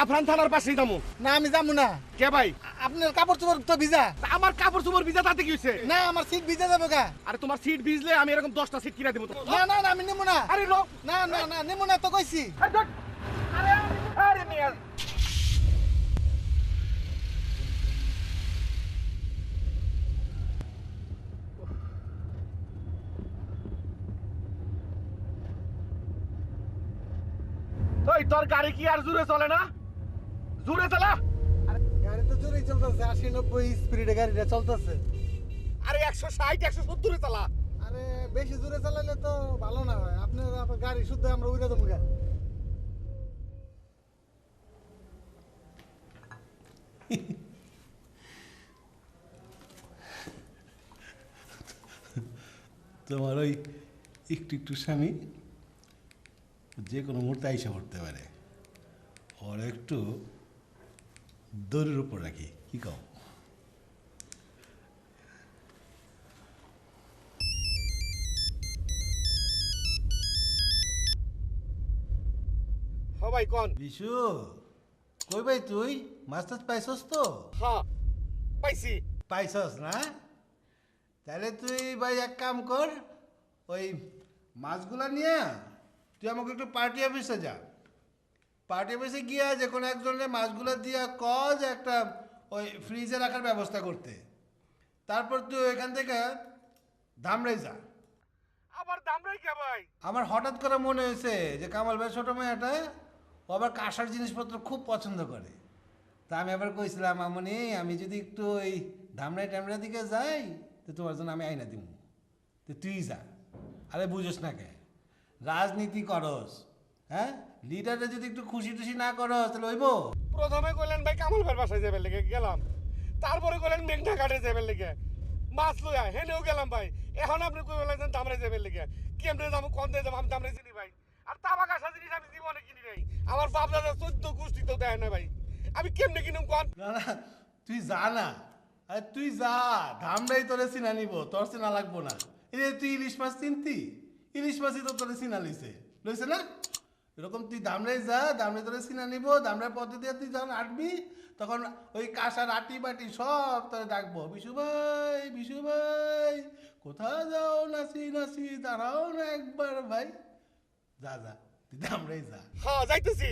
জাফরান থানার পাশেই যাব। না আমি যাব না। কে ভাই? আপনার কাপড় চোপড় তো ভিজা। আমার কাপড় চোপড় ভিজা তাতে কি হয়েছে? না আমার সিট ভিজা যাবে গা। আরে তোমার সিট ভিজলে আমি এরকম দশটা সিট কিনে দেবো তো। না না না আমি নেব না। আরে লো না না না নেব না তো কইছি। আরে আরে আরে মিয়া তোর গাড়ি কি আর জোরে চলে না? জোরে চলা। গাড়ি তো জোরেই চলতেছে আশি নব্বই স্পিডে গাড়িটা চলতেছে। আরে একশো ষাট একশো সত্তরে চালা। আরে বেশি জোরে চালালে তো ভালো না হয়। আপনার গাড়ি শুদ্ধ আমরা উড়ে দেবো গা তোমার ওই একটু একটু স্বামী যে কোনো মুহূর্তে আইসা পড়তে পারে। ওর একটু দড়ির উপর রাখি। কি কও? ভাই কন। বিশু কই ভাই তুই? মাছ টাছ পাইছস তো? হ্যাঁ পাইছি। পাইছস না? তাহলে তুই ভাই এক কাম কর ওই মাছগুলা নিয়ে তুই আমাকে একটু পার্টি অফিসে যা। পার্টি অফিসে গিয়া যে কোনো একজনের মাছগুলো দিয়া ক যে একটা ওই ফ্রিজে রাখার ব্যবস্থা করতে। তারপর তুই এখান থেকে ধামরাই যা। আবার কে ভাই? আমার হঠাৎ করে মনে হয়েছে যে কামাল ভাই ছোটো মেয়েটা ও আবার কাঁসার জিনিসপত্র খুব পছন্দ করে। তা আমি আবার কইছিলাম আমনি আমি যদি একটু ওই ধামরাই টামরাই দিকে যাই তো তোমার জন্য আমি আইনা দিব তো তুই যা। আরে বুঝোস না কে? রাজনীতি করস হ্যাঁ? লিডারে যদি একটু খুশি টুশি না করস তাহলে হইব। প্রথমে কইলেন ভাই কামাল ভাইয়ের বাসায় যাবে লেগে গেলাম। তারপরে কইলেন মেঘনা ঘাটে যাবে লেগে। মাছ লইয়া হেনেও গেলাম ভাই। এখন আপনি কই বলেছেন দামরে যাবে লেগে? কেমনে যাব কোন দিয়ে যাব আমি দামরে চিনি ভাই। আর তাবাক আসা জিনিস আমি জীবনে কিনি নাই। আমার বাপ দাদা চোদ্দ গোষ্ঠী তো দেয় না ভাই। আমি কেমনে কিনুম কোন? না না তুই যা না। আরে তুই যা। ধামরাই তোরে চিনা নিব তোর চিনা লাগবো না। এ তুই ইলিশ মাছ চিনতি ইলিশ মাছই তো তোরে চিনা লইছে। লইছে না? এরকম তুই দামরাই যা দামরাই তোরে চিনা নিব দামরাই পদ্ধতি দিয়ে তুই যখন আটবি তখন ওই কাঁসার আটি বাটি সব তোরে ডাকবো। বিশু ভাই বিশু ভাই কোথায় যাও নাচি নাচি দাঁড়াও না একবার ভাই। যা যা তুই দামড়াই যা। হ্যাঁ যাইতেছি।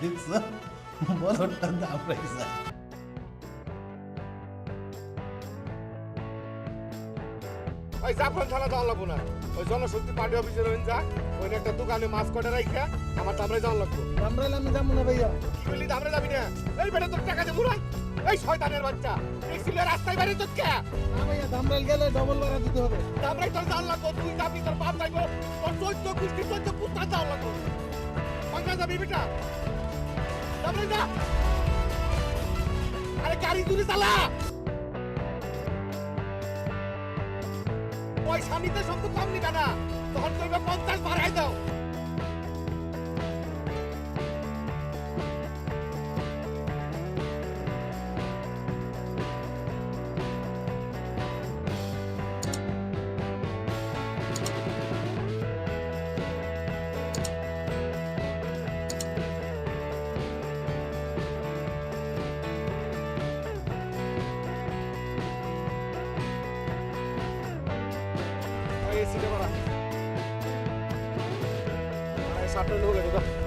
দেখছ? বলটা দামরাই যা। ওই জাফরান থানা যাওয়া লাগবো না। ওই জনশক্তি পার্টি অফিসের ওই যা ওই একটা দোকানে মাছ কটে রাইখা আমার দামরে যাওয়া লাগবো। আমরা আমি যাব না ভাইয়া। কি বললি দামরে যাবি না? এই বেটা তোর টাকা দেবো না এই শয়তানের বাচ্চা। এই ছিল রাস্তায় বাইরে তোর কে না ভাইয়া দামরাল গেলে ডবল ভাড়া দিতে হবে। দামরাই তোর যাওয়া লাগবো তুই যাবি তোর বাপ যাইবো। তোর চোদ্দ কুষ্টি চোদ্দ কুস্তা যাওয়া লাগবো। কোনটা যাবি বেটা। দামরাই যা। আরে গাড়ি দূরে চালা। পয়সা স্বামীতে সব তো কম নিবে না তখন করবে পঞ্চাশ বাড়াই দাও। ওই করা সাতটা লোক আছে